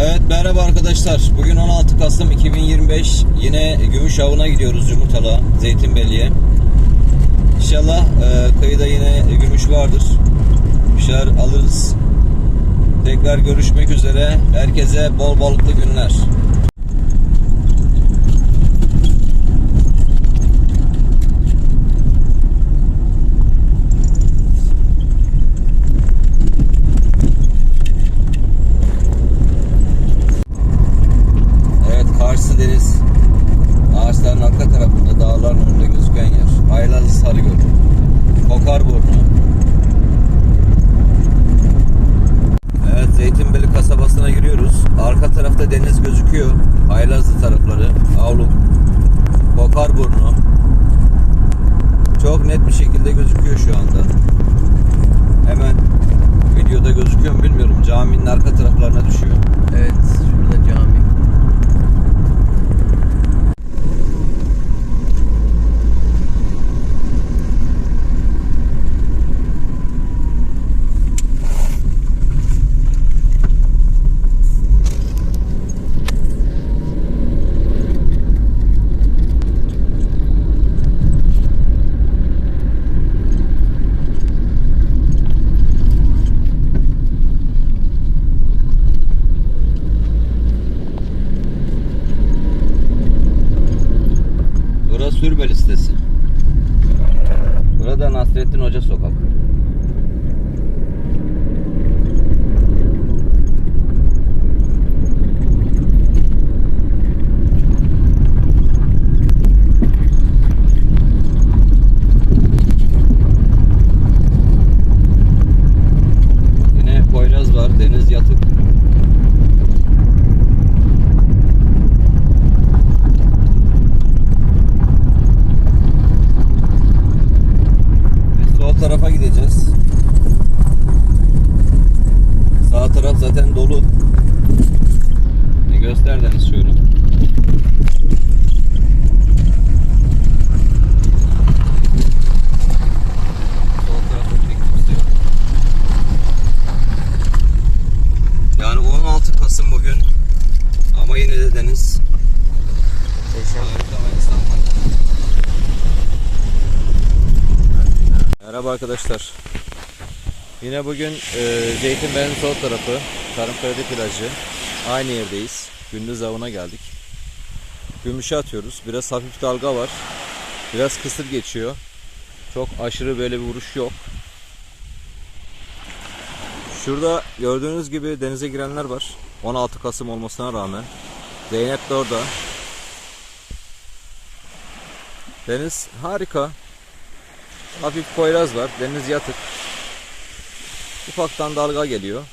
Evet merhaba arkadaşlar. Bugün 16 Kasım 2025. Yine gümüş avına gidiyoruz Yumurtalığa, Zeytinbelli'ye. İnşallah e, kıyıda yine gümüş vardır. Bir şeyler alırız. Tekrar görüşmek üzere. Herkese bol balıklı günler. Yer. Aylalı Sarıgöl. Kokarburnu. Evet Zeytinbeli kasabasına giriyoruz. Arka tarafta deniz gözüküyor. Aylazlı tarafları. Avluk. Kokarburnu. Çok net bir şekilde gözüküyor şu anda. Hemen videoda gözüküyor mu bilmiyorum. Caminin arka taraflarına düşüyor. Evet, şurada cami. Burada Nasrettin Hoca sokak. Yine Poyraz var, deniz yatık. Biz sol tarafa gideceğiz. Sağ taraf zaten dolu. Bir göster Deniz şöyle. Yani 16 Kasım bugün ama yine de deniz Muhteşem. harika ve insan var. Merhaba arkadaşlar. Yine bugün e, Zeytinbey'in sol tarafı Tarımkredi plajı. Aynı yerdeyiz. Gündüz avına geldik. Gümüşe atıyoruz. Biraz hafif dalga var. Biraz kısır geçiyor. Çok aşırı böyle bir vuruş yok. Şurada gördüğünüz gibi denize girenler var. 16 Kasım olmasına rağmen. Zeynep de orada. Deniz harika. Hafif koyraz var. Deniz yatık. Ufaktan dalga geliyor.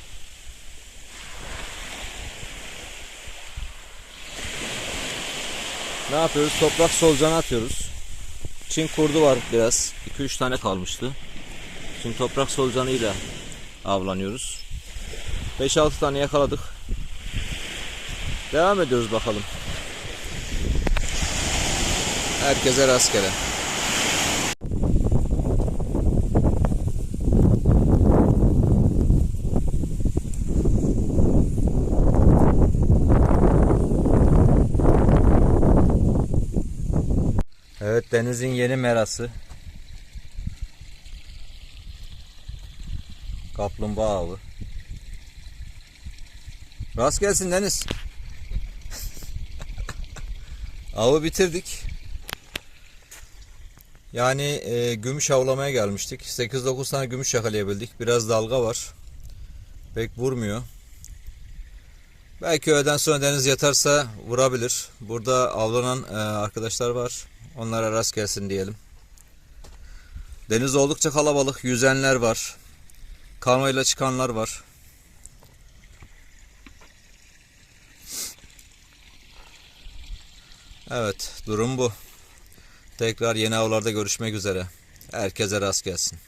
Ne yapıyoruz? Toprak solucanı atıyoruz. Çin kurdu var biraz. 2-3 tane kalmıştı. Şimdi toprak solucanıyla avlanıyoruz. 5-6 tane yakaladık. Devam ediyoruz bakalım. Herkese rastgele. Evet denizin yeni merası. Kaplumbağa avı. Rast gelsin Deniz. Avı bitirdik. Yani e, gümüş avlamaya gelmiştik. 8-9 tane gümüş yakalayabildik. Biraz dalga var. Pek vurmuyor. Belki öğleden sonra deniz yatarsa vurabilir. Burada avlanan e, arkadaşlar var. Onlara rast gelsin diyelim. Deniz oldukça kalabalık. Yüzenler var. Kanoyla çıkanlar var. Evet, durum bu. Tekrar yeni avlarda görüşmek üzere. Herkese rast gelsin.